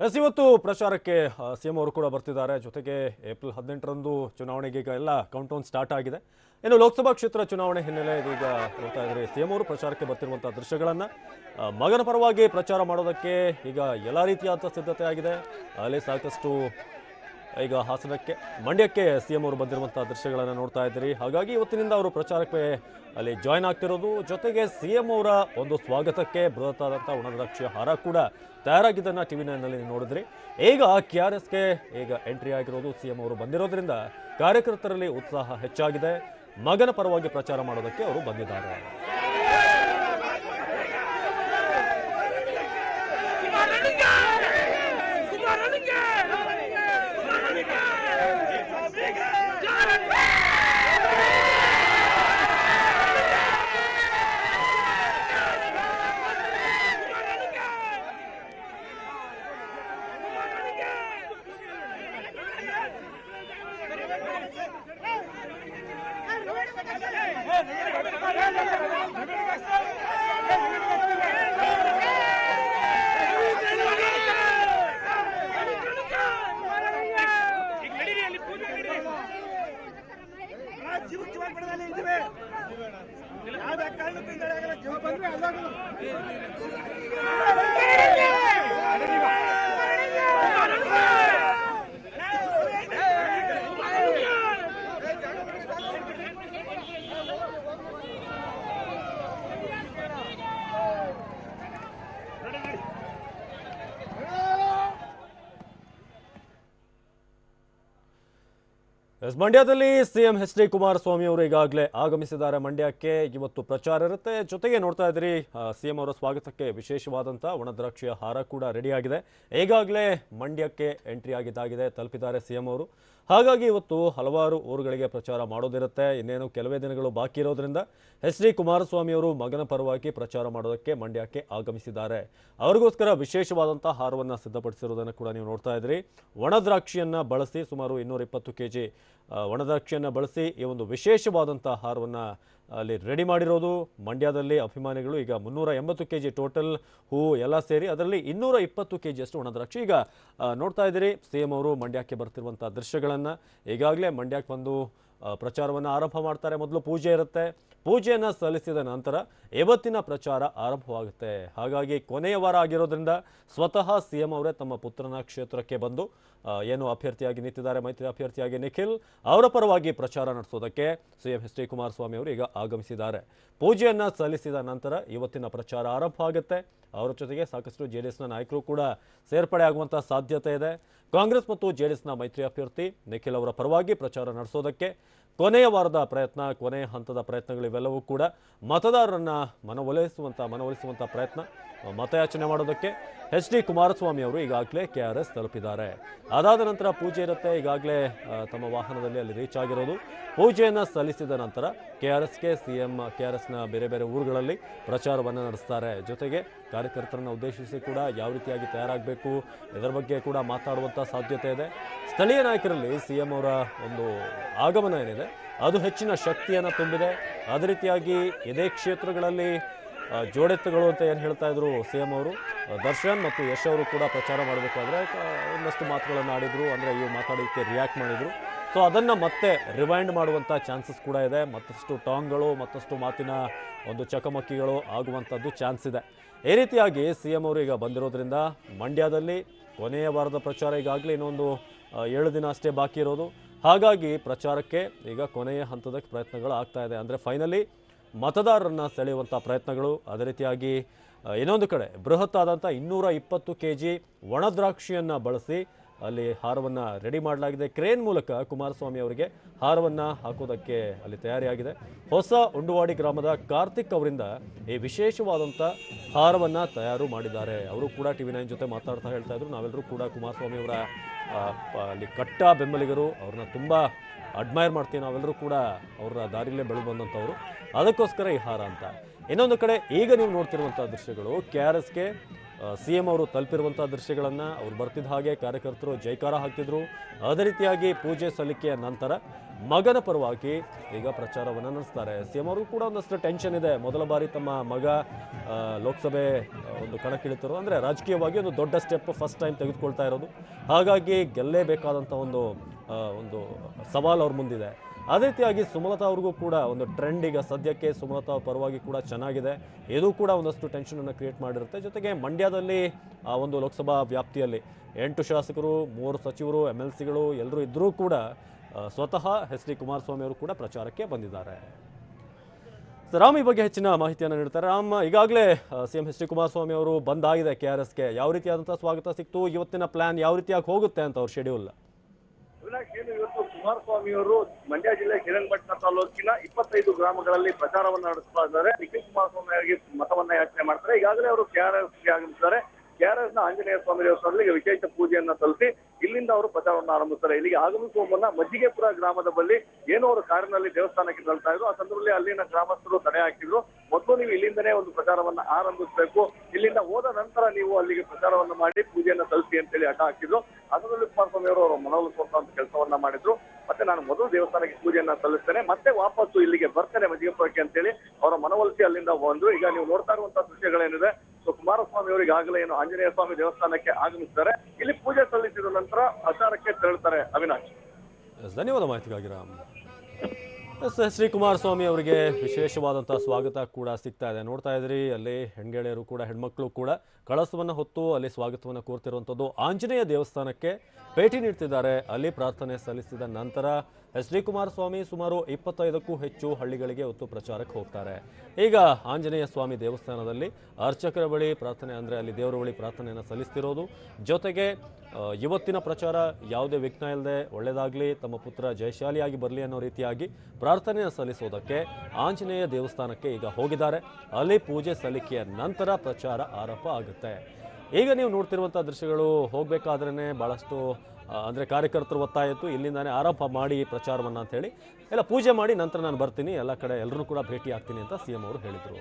S, ಇವತ್ತು ಪ್ರಚಾರಕ್ಕೆ CM ಅವರು ಕೂಡ ಬರ್ತಿದ್ದಾರೆ. ಜೊತೆಗೆ ಏಪ್ರಿಲ್ ಹದಿನೆಂಟರಂದು ಚುನಾವಣೆಗೆ ಈಗ ಎಲ್ಲ ಕೌಂಟೌನ್ ಸ್ಟಾರ್ಟ್ ಆಗಿದೆ. ಇನ್ನು ಲೋಕಸಭಾ ಕ್ಷೇತ್ರ ಚುನಾವಣೆ ಹಿನ್ನೆಲೆ ಇದೀಗ ನೋಡ್ತಾ ಇದ್ರೆ ಸಿಎಂ ಅವರು ಪ್ರಚಾರಕ್ಕೆ ಬರ್ತಿರುವಂತಹ ದೃಶ್ಯಗಳನ್ನು ಮಗನ ಪರವಾಗಿ ಪ್ರಚಾರ ಮಾಡೋದಕ್ಕೆ ಈಗ ಎಲ್ಲ ರೀತಿಯಾದ ಸಿದ್ಧತೆ ಆಗಿದೆ. ಅಲ್ಲಿ ಸಾಕಷ್ಟು ಈಗ ಹಾಸನಕ್ಕೆ, ಮಂಡ್ಯಕ್ಕೆ ಸಿ ಎಂ ಅವರು ಬಂದಿರುವಂತಹ ದೃಶ್ಯಗಳನ್ನು ನೋಡ್ತಾ ಇದ್ದೀರಿ. ಹಾಗಾಗಿ ಇವತ್ತಿನಿಂದ ಅವರು ಪ್ರಚಾರಕ್ಕೆ ಅಲ್ಲಿ ಜಾಯ್ನ್ ಆಗ್ತಿರೋದು. ಜೊತೆಗೆ ಸಿ ಎಂ ಅವರ ಒಂದು ಸ್ವಾಗತಕ್ಕೆ ಬೃಹತ್ತಾದಂಥ ಉಣದ್ರಾಕ್ಷಿಯ ಹಾರ ಕೂಡ ತಯಾರಾಗಿದ್ದನ್ನ ಟಿವಿ ನಲ್ಲಿ ನೋಡಿದ್ರಿ. ಈಗ ಕೆ ಆರ್ ಎಸ್ಗೆ ಈಗ ಎಂಟ್ರಿ ಆಗಿರೋದು ಸಿ ಎಂ ಅವರು ಬಂದಿರೋದ್ರಿಂದ ಕಾರ್ಯಕರ್ತರಲ್ಲಿ ಉತ್ಸಾಹ ಹೆಚ್ಚಾಗಿದೆ. ಮಗನ ಪರವಾಗಿ ಪ್ರಚಾರ ಮಾಡೋದಕ್ಕೆ ಅವರು ಬಂದಿದ್ದಾರೆ. ಜೀವಕ್ಕೆ ಇದ್ದೀವಿ ಯಾವ್ದೇ ಕಾರಣಕ್ಕೂ ಈ ಕಡೆ ಆಗಲ್ಲ. ಜೀವ ಬಂದ್ರೆ ಅಲ್ಲಾಗಲ್ಲ. ಮಂಡ್ಯದಲ್ಲಿ ಸಿಎಂ ಎಚ್ ಡಿ ಕುಮಾರಸ್ವಾಮಿ ಅವರು ಈಗಾಗಲೇ ಆಗಮಿಸಿದ್ದಾರೆ. ಮಂಡ್ಯಕ್ಕೆ ಇವತ್ತು ಪ್ರಚಾರ ಇರುತ್ತೆ. ಜೊತೆಗೆ ನೋಡ್ತಾ ಇದ್ರಿ ಸಿಎಂ ಅವರ ಸ್ವಾಗತಕ್ಕೆ ವಿಶೇಷವಾದಂಥ ಒಣದ್ರಾಕ್ಷಿಯ ಹಾರ ಕೂಡ ರೆಡಿ ಆಗಿದೆ. ಈಗಾಗಲೇ ಮಂಡ್ಯಕ್ಕೆ ಎಂಟ್ರಿ ಆಗಿದ್ದಾಗಿದೆ, ತಲುಪಿದ್ದಾರೆ ಸಿಎಂ ಅವರು. ಹಾಗಾಗಿ ಇವತ್ತು ಹಲವಾರು ಊರುಗಳಿಗೆ ಪ್ರಚಾರ ಮಾಡೋದಿರುತ್ತೆ. ಇನ್ನೇನು ಕೆಲವೇ ದಿನಗಳು ಬಾಕಿ ಇರೋದ್ರಿಂದ ಎಚ್ ಡಿ ಕುಮಾರಸ್ವಾಮಿ ಅವರು ಮಗನ ಪರವಾಗಿ ಪ್ರಚಾರ ಮಾಡೋದಕ್ಕೆ ಮಂಡ್ಯಕ್ಕೆ ಆಗಮಿಸಿದ್ದಾರೆ. ಅವರಿಗೋಸ್ಕರ ವಿಶೇಷವಾದಂಥ ಹಾರವನ್ನು ಸಿದ್ಧಪಡಿಸಿರುವುದನ್ನು ಕೂಡ ನೀವು ನೋಡ್ತಾ ಇದ್ರಿ ಒಣದ್ರಾಕ್ಷಿಯನ್ನು ಬಳಸಿ ಸುಮಾರು ಇನ್ನೂರ ಇಪ್ಪತ್ತು ಒಣದ್ರಾಕ್ಷಿಯನ್ನು ಬಳಸಿ ಈ ಒಂದು ವಿಶೇಷವಾದಂಥ ಆಹಾರವನ್ನು ಅಲ್ಲಿ ರೆಡಿ ಮಾಡಿರೋದು. ಮಂಡ್ಯದಲ್ಲಿ ಅಭಿಮಾನಿಗಳು ಈಗ ಮುನ್ನೂರ ಎಂಬತ್ತು ಕೆ ಜಿ ಟೋಟಲ್ ಹೂವು ಎಲ್ಲ ಸೇರಿ ಅದರಲ್ಲಿ ಇನ್ನೂರ ಇಪ್ಪತ್ತು ಕೆ ಜಿಯಷ್ಟು ಒಣದ್ರಾಕ್ಷಿ ಈಗ ನೋಡ್ತಾ ಇದ್ದೀರಿ. ಸಿ ಎಂ ಅವರು ಮಂಡ್ಯಕ್ಕೆ ಬರ್ತಿರುವಂಥ ದೃಶ್ಯಗಳನ್ನು ಈಗಾಗಲೇ ಮಂಡ್ಯಕ್ಕೆ ಬಂದು ಪ್ರಚಾರವನ್ನು ಆರಂಭ ಮಾಡ್ತಾರೆ. ಮೊದಲು ಪೂಜೆ ಇರುತ್ತೆ. ಪೂಜೆಯನ್ನು ಸಲ್ಲಿಸಿದ ನಂತರ ಇವತ್ತಿನ ಪ್ರಚಾರ ಆರಂಭವಾಗುತ್ತೆ. ಹಾಗಾಗಿ ಕೊನೆಯ ವಾರ ಆಗಿರೋದ್ರಿಂದ ಸ್ವತಃ ಸಿ ಎಂ ಅವರೇ ತಮ್ಮ ಪುತ್ರನ ಕ್ಷೇತ್ರಕ್ಕೆ ಬಂದು ಏನು ಅಭ್ಯರ್ಥಿಯಾಗಿ ನಿಂತಿದ್ದಾರೆ, ಮೈತ್ರಿ ಅಭ್ಯರ್ಥಿಯಾಗಿ ನಿಖಿಲ್ ಅವರ ಪರವಾಗಿ ಪ್ರಚಾರ ನಡೆಸೋದಕ್ಕೆ ಸಿಎಂ ಎಚ್ ಡಿ ಕುಮಾರಸ್ವಾಮಿ ಅವರು ಈಗ ಆಗಮಿಸಿದ್ದಾರೆ. ಪೂಜೆಯನ್ನು ಸಲ್ಲಿಸಿದ ನಂತರ ಇವತ್ತಿನ ಪ್ರಚಾರ ಆರಂಭ ಆಗುತ್ತೆ. ಅವರ ಜೊತೆಗೆ ಸಾಕಷ್ಟು ಜೆ ಡಿ ಎಸ್ನ ನಾಯಕರು ಕೂಡ ಸೇರ್ಪಡೆ ಆಗುವಂಥ ಸಾಧ್ಯತೆ ಇದೆ. ಕಾಂಗ್ರೆಸ್ ಮತ್ತು ಜೆ ಡಿ ಎಸ್ನ ಮೈತ್ರಿ ಅಭ್ಯರ್ಥಿ ನಿಖಿಲ್ ಅವರ ಪರವಾಗಿ ಪ್ರಚಾರ ನಡೆಸೋದಕ್ಕೆ ಕೊನೆಯ ವಾರದ ಪ್ರಯತ್ನ ಕೊನೆಯ ಹಂತದ ಪ್ರಯತ್ನಗಳು ಇವೆಲ್ಲವೂ ಕೂಡ ಮತದಾರರನ್ನ ಮನವೊಲಿಸುವಂತ ಮನವೊಲಿಸುವಂಥ ಪ್ರಯತ್ನ ಮತಯಾಚನೆ ಮಾಡೋದಕ್ಕೆ ಎಚ್ ಡಿ ಕುಮಾರಸ್ವಾಮಿ ಅವರು ಈಗಾಗಲೇ ಕೆ ಆರ್ ಎಸ್ ತಲುಪಿದ್ದಾರೆ. ಅದಾದ ನಂತರ ಪೂಜೆ ಇರುತ್ತೆ. ಈಗಾಗಲೇ ತಮ್ಮ ವಾಹನದಲ್ಲಿ ಅಲ್ಲಿ ರೀಚ್ ಆಗಿರೋದು. ಪೂಜೆಯನ್ನು ಸಲ್ಲಿಸಿದ ನಂತರ ಕೆ ಆರ್ ಎಸ್ಗೆ ಸಿ ಎಂ ಕೆ ಆರ್ ಎಸ್ನ ಬೇರೆ ಬೇರೆ ಊರುಗಳಲ್ಲಿ ಪ್ರಚಾರವನ್ನು ನಡೆಸ್ತಾರೆ. ಜೊತೆಗೆ ಕಾರ್ಯಕರ್ತರನ್ನು ಉದ್ದೇಶಿಸಿ ಕೂಡ ಯಾವ ರೀತಿಯಾಗಿ ತಯಾರಾಗಬೇಕು ಇದರ ಬಗ್ಗೆ ಕೂಡ ಮಾತಾಡುವಂಥ ಸಾಧ್ಯತೆ ಇದೆ. ಸ್ಥಳೀಯ ನಾಯಕರಲ್ಲಿ ಸಿ ಎಂ ಅವರ ಒಂದು ಆಗಮನ ಏನಿದೆ, ಅದು ಹೆಚ್ಚಿನ ಶಕ್ತಿಯನ್ನು ತುಂಬಿದೆ. ಅದೇ ರೀತಿಯಾಗಿ ಇದೇ ಕ್ಷೇತ್ರಗಳಲ್ಲಿ ಜೋಡೆತ್ತುಗಳು ಅಂತ ಏನು ಹೇಳ್ತಾ ಇದ್ರು ಸಿ ಎಂ ಅವರು ದರ್ಶನ್ ಮತ್ತು ಯಶ್ ಅವರು ಕೂಡ ಪ್ರಚಾರ ಮಾಡಬೇಕಾದ್ರೆ ಒಂದಷ್ಟು ಮಾತುಗಳನ್ನು ಆಡಿದರು, ಅಂದರೆ ಇವು ಮಾತಾಡೋದಕ್ಕೆ ರಿಯಾಕ್ಟ್ ಮಾಡಿದ್ರು. ಸೊ ಅದನ್ನು ಮತ್ತೆ ರಿವೈಂಡ್ ಮಾಡುವಂಥ ಚಾನ್ಸಸ್ ಕೂಡ ಇದೆ. ಮತ್ತಷ್ಟು ಟಾಂಗ್ಗಳು ಮತ್ತಷ್ಟು ಮಾತಿನ ಒಂದು ಚಕಮಕಿಗಳು ಆಗುವಂಥದ್ದು ಚಾನ್ಸ್ ಇದೆ. ಈ ರೀತಿಯಾಗಿ ಸಿ ಎಂ ಅವರು ಈಗ ಬಂದಿರೋದ್ರಿಂದ ಮಂಡ್ಯದಲ್ಲಿ ಕೊನೆಯ ವಾರದ ಪ್ರಚಾರ ಈಗಾಗಲೇ ಇನ್ನೊಂದು ಏಳು ದಿನ ಅಷ್ಟೇ ಬಾಕಿ ಇರೋದು. ಹಾಗಾಗಿ ಪ್ರಚಾರಕ್ಕೆ ಈಗ ಕೊನೆಯ ಹಂತದ ಪ್ರಯತ್ನಗಳು ಆಗ್ತಾ ಇದೆ. ಅಂದರೆ ಫೈನಲಿ ಮತದಾರರನ್ನ ಸೆಳೆಯುವಂಥ ಪ್ರಯತ್ನಗಳು, ಅದೇ ರೀತಿಯಾಗಿ ಇನ್ನೊಂದು ಕಡೆ ಬೃಹತ್ ಆದಂಥ ಇನ್ನೂರ ಇಪ್ಪತ್ತು ಕೆ ಜಿ ಒಣದ್ರಾಕ್ಷಿಯನ್ನು ಬಳಸಿ ಅಲ್ಲಿ ಹಾರವನ್ನು ರೆಡಿ ಮಾಡಲಾಗಿದೆ. ಕ್ರೇನ್ ಮೂಲಕ ಕುಮಾರಸ್ವಾಮಿ ಅವರಿಗೆ ಹಾರವನ್ನು ಹಾಕೋದಕ್ಕೆ ಅಲ್ಲಿ ತಯಾರಿಯಾಗಿದೆ. ಹೊಸ ಉಂಡುವಾಡಿ ಗ್ರಾಮದ ಕಾರ್ತಿಕ್ ಅವರಿಂದ ಈ ವಿಶೇಷವಾದಂಥ ಹಾರವನ್ನು ತಯಾರು ಮಾಡಿದ್ದಾರೆ. ಅವರು ಕೂಡ ಟಿ ವಿ ನೈನ್ ಜೊತೆ ಮಾತಾಡ್ತಾ ಹೇಳ್ತಾ ಇದ್ರು. ನಾವೆಲ್ಲರೂ ಕೂಡ ಕುಮಾರಸ್ವಾಮಿ ಅವರ ಅಲ್ಲಿ ಕಟ್ಟ ಬೆಂಬಲಿಗರು. ಅವ್ರನ್ನ ತುಂಬ ಅಡ್ಮೈರ್ ಮಾಡ್ತೀವಿ. ನಾವೆಲ್ಲರೂ ಕೂಡ ಅವರ ದಾರಿಲೇ ಬೆಳೆದು ಬಂದಂಥವ್ರು. ಅದಕ್ಕೋಸ್ಕರ ಈ ಹಾರ ಅಂತ. ಇನ್ನೊಂದು ಕಡೆ ಈಗ ನೀವು ನೋಡ್ತಿರುವಂಥ ದೃಶ್ಯಗಳು ಕೆ ಆರ್ ಎಸ್ಗೆ ಸಿ ಎಂ ಅವರು ತಲುಪಿರುವಂಥ ದೃಶ್ಯಗಳನ್ನು ಅವ್ರು ಬರ್ತಿದ್ದ ಹಾಗೆ ಕಾರ್ಯಕರ್ತರು ಜೈಕಾರ ಹಾಕ್ತಿದ್ರು. ಅದೇ ರೀತಿಯಾಗಿ ಪೂಜೆ ಸಲ್ಲಿಕೆಯ ನಂತರ ಮಗನ ಪರವಾಗಿ ಈಗ ಪ್ರಚಾರವನ್ನು ನಡೆಸ್ತಾರೆ. ಸಿ ಎಂ ಅವರು ಕೂಡ ಒಂದಷ್ಟು ಟೆನ್ಷನ್ ಇದೆ. ಮೊದಲ ಬಾರಿ ತಮ್ಮ ಮಗ ಲೋಕಸಭೆ ಒಂದು ಕಣಕ್ಕಿಳಿತರು ಅಂದರೆ ರಾಜಕೀಯವಾಗಿ ಒಂದು ದೊಡ್ಡ ಸ್ಟೆಪ್ ಫಸ್ಟ್ ಟೈಮ್ ತೆಗೆದುಕೊಳ್ತಾ ಇರೋದು. ಹಾಗಾಗಿ ಗೆಲ್ಲೇಬೇಕಾದಂಥ ಒಂದು ಒಂದು ಸವಾಲು ಅವ್ರ ಮುಂದಿದೆ. ಅದೇ ರೀತಿಯಾಗಿ ಸುಮಲತಾ ಅವ್ರಿಗೂ ಕೂಡ ಒಂದು ಟ್ರೆಂಡ್ ಈಗ ಸದ್ಯಕ್ಕೆ ಸುಮಲತಾ ಪರವಾಗಿ ಕೂಡ ಚೆನ್ನಾಗಿದೆ. ಇದು ಕೂಡ ಒಂದಷ್ಟು ಟೆನ್ಷನನ್ನು ಕ್ರಿಯೇಟ್ ಮಾಡಿರುತ್ತೆ. ಜೊತೆಗೆ ಮಂಡ್ಯದಲ್ಲಿ, ಆ, ಒಂದು ಲೋಕಸಭಾ ವ್ಯಾಪ್ತಿಯಲ್ಲಿ ಎಂಟು ಶಾಸಕರು, ಮೂರು ಸಚಿವರು ಎಂ ಎಲ್ ಸಿಗಳು ಎಲ್ಲರೂ ಇದ್ದರೂ ಕೂಡ ಸ್ವತಃ ಎಸ್ ಡಿ ಕುಮಾರಸ್ವಾಮಿ ಅವರು ಕೂಡ ಪ್ರಚಾರಕ್ಕೆ ಬಂದಿದ್ದಾರೆ. ರಾಮ್ ಈ ಬಗ್ಗೆ ಹೆಚ್ಚಿನ ಮಾಹಿತಿಯನ್ನು ನೀಡ್ತಾರೆ. ರಾಮ್, ಈಗಾಗಲೇ C M H D Kumaraswamy ಅವರು ಬಂದಾಗಿದೆ ಕೆ ಆರ್ ಎಸ್ಗೆ ಯಾವ ರೀತಿಯಾದಂಥ ಸ್ವಾಗತ ಸಿಕ್ತು? ಇವತ್ತಿನ ಪ್ಲಾನ್ ಯಾವ ರೀತಿಯಾಗಿ ಹೋಗುತ್ತೆ ಅಂತ ಅವ್ರ ಶೆಡ್ಯೂಲ್ ಇವತ್ತು ಕುಮಾರಸ್ವಾಮಿ ಅವರು ಮಂಡ್ಯ ಜಿಲ್ಲೆ ಕಿರಣಪಟ್ಟಣ ತಾಲೂಕಿನ ಇಪ್ಪತ್ತೈದು ಗ್ರಾಮಗಳಲ್ಲಿ ಪ್ರಚಾರವನ್ನು ನಡೆಸ್ತಾ ಇದ್ದಾರೆ. ನಿಖಿಲ್ ಕುಮಾರಸ್ವಾಮಿ ಅವರಿಗೆ ಮತವನ್ನ ಯಾಚನೆ ಮಾಡ್ತಾರೆ. ಈಗಾಗಲೇ ಅವರು ಕೆಆರ್ಎಸ್ಗೆ ಆಗಮಿಸಿದ್ದಾರೆ ಕೆಆರ್ಎಸ್ನ ಆಂಜನೇಯ ಸ್ವಾಮಿ ದೇವಸ್ಥಾನದಲ್ಲಿ ವಿಶೇಷ ಪೂಜೆಯನ್ನ ಸಲ್ಲಿಸಿ ಇಲ್ಲಿಂದ ಅವರು ಪ್ರಚಾರವನ್ನು ಆರಂಭಿಸ್ತಾರೆ. ಇಲ್ಲಿಗೆ ಆಗಮಿಸುವ ಮುನ್ನ ಮಜ್ಜಿಗೆಪುರ ಗ್ರಾಮದ ಬಳಿ ಏನೋ ಅವರು ಕಾರಿನಲ್ಲಿ ದೇವಸ್ಥಾನಕ್ಕೆ ತಳ್ತಾ ಇದ್ರು. ಆ ಸಂದರ್ಭದಲ್ಲಿ ಅಲ್ಲಿನ ಗ್ರಾಮಸ್ಥರು ತಡೆ ಹಾಕಿದ್ರು. ಮೊದಲು ನೀವು ಇಲ್ಲಿಂದನೇ ಒಂದು ಪ್ರಚಾರವನ್ನ ಆರಂಭಿಸಬೇಕು. ಇಲ್ಲಿಂದ ಹೋದ ನಂತರ ನೀವು ಅಲ್ಲಿಗೆ ಪ್ರಚಾರವನ್ನ ಮಾಡಿ ಪೂಜೆಯನ್ನ ಸಲ್ಲಿಸಿ ಅಂತೇಳಿ ಹಠ ಹಾಕಿದ್ರು. ಅದರಲ್ಲಿ ಕುಮಾರಸ್ವಾಮಿ ಅವರು ಅವರ ಮನವೊಲಿಸುವಂತ ಕೆಲಸವನ್ನ ಮಾಡಿದ್ರು. ಮತ್ತೆ ನಾನು ಮೊದಲು ದೇವಸ್ಥಾನಕ್ಕೆ ಪೂಜೆಯನ್ನ ಸಲ್ಲಿಸ್ತೇನೆ, ಮತ್ತೆ ವಾಪಸ್ಸು ಇಲ್ಲಿಗೆ ಬರ್ತೇನೆ ಮಜಿಗೆಪುರಕ್ಕೆ ಅಂತೇಳಿ ಅವರ ಮನವೊಲಿಸಿ ಅಲ್ಲಿಂದ ಬಂದ್ರು. ಈಗ ನೀವು ನೋಡ್ತಾ ಇರುವಂತಹ ದೃಶ್ಯಗಳೇನಿದೆ, ಸೊ ಕುಮಾರಸ್ವಾಮಿ ಅವರಿಗೆ ಆಗಲೇ ಏನು ಆಂಜನೇಯ ಸ್ವಾಮಿ ದೇವಸ್ಥಾನಕ್ಕೆ ಆಗಮಿಸ್ತಾರೆ ಇಲ್ಲಿ ಪೂಜೆ ಸಲ್ಲಿಸಿದ ನಂತರ ಪ್ರಚಾರಕ್ಕೆ ತೆರಳುತ್ತಾರೆ ಅವಿನಾಶ್. ಧನ್ಯವಾದ ಮಾಹಿತಿಗಾಗಿ ರಾಮ್. ಎಸ್ ಶ್ರೀ ಕುಮಾರಸ್ವಾಮಿ ಅವರಿಗೆ ವಿಶೇಷವಾದಂಥ ಸ್ವಾಗತ ಕೂಡ ಸಿಗ್ತಾ ಇದೆ. ನೋಡ್ತಾ ಇದ್ರಿ ಅಲ್ಲಿ ಹೆಣ್ಗೆಳೆಯರು ಕೂಡ, ಹೆಣ್ಮಕ್ಳು ಕೂಡ ಕಳಸವನ್ನು ಹೊತ್ತು ಅಲ್ಲಿ ಸ್ವಾಗತವನ್ನು ಕೋರ್ತಿರುವಂಥದ್ದು. ಆಂಜನೇಯ ದೇವಸ್ಥಾನಕ್ಕೆ ಭೇಟಿ ನೀಡ್ತಿದ್ದಾರೆ. ಅಲ್ಲಿ ಪ್ರಾರ್ಥನೆ ಸಲ್ಲಿಸಿದ ನಂತರ ಎಸ್ ಡಿ ಕುಮಾರಸ್ವಾಮಿ ಸುಮಾರು ಇಪ್ಪತ್ತೈದಕ್ಕೂ ಹೆಚ್ಚು ಹಳ್ಳಿಗಳಿಗೆ ಹೊತ್ತು ಪ್ರಚಾರಕ್ಕೆ ಹೋಗ್ತಾರೆ. ಈಗ ಆಂಜನೇಯ ಸ್ವಾಮಿ ದೇವಸ್ಥಾನದಲ್ಲಿ ಅರ್ಚಕರ ಬಳಿ ಪ್ರಾರ್ಥನೆ ಅಂದರೆ ಅಲ್ಲಿ ದೇವರ ಬಳಿ ಪ್ರಾರ್ಥನೆಯನ್ನು ಸಲ್ಲಿಸ್ತಿರೋದು. ಜೊತೆಗೆ ಇವತ್ತಿನ ಪ್ರಚಾರ ಯಾವುದೇ ವಿಘ್ನ ಇಲ್ಲದೆ ಒಳ್ಳೆಯದಾಗಲಿ ತಮ್ಮ ಪುತ್ರ ಜಯಶಾಲಿಯಾಗಿ ಬರಲಿ ಅನ್ನೋ ರೀತಿಯಾಗಿ ಪ್ರಾರ್ಥನೆ ಸಲ್ಲಿಸೋದಕ್ಕೆ ಆಂಜನೇಯ ದೇವಸ್ಥಾನಕ್ಕೆ ಈಗ ಹೋಗಿದ್ದಾರೆ. ಅಲ್ಲಿ ಪೂಜೆ ಸಲ್ಲಿಕೆಯ ನಂತರ ಪ್ರಚಾರ ಆರಂಭ ಆಗುತ್ತೆ. ಈಗ ನೀವು ನೋಡ್ತಿರುವಂಥ ದೃಶ್ಯಗಳು ಹೋಗಬೇಕಾದ್ರೇ ಭಾಳಷ್ಟು ಅಂದರೆ ಕಾರ್ಯಕರ್ತರು ಒತ್ತಾಯ ಇತ್ತು ಇಲ್ಲಿಂದಾನೇ ಆರಂಭ ಮಾಡಿ ಪ್ರಚಾರವನ್ನು ಅಂತ ಹೇಳಿ, ಎಲ್ಲ ಪೂಜೆ ಮಾಡಿ ನಂತರ ನಾನು ಬರ್ತೀನಿ, ಎಲ್ಲ ಕಡೆ ಎಲ್ಲರೂ ಕೂಡ ಭೇಟಿ ಆಗ್ತೀನಿ ಅಂತ ಸಿ ಅವರು ಹೇಳಿದರು.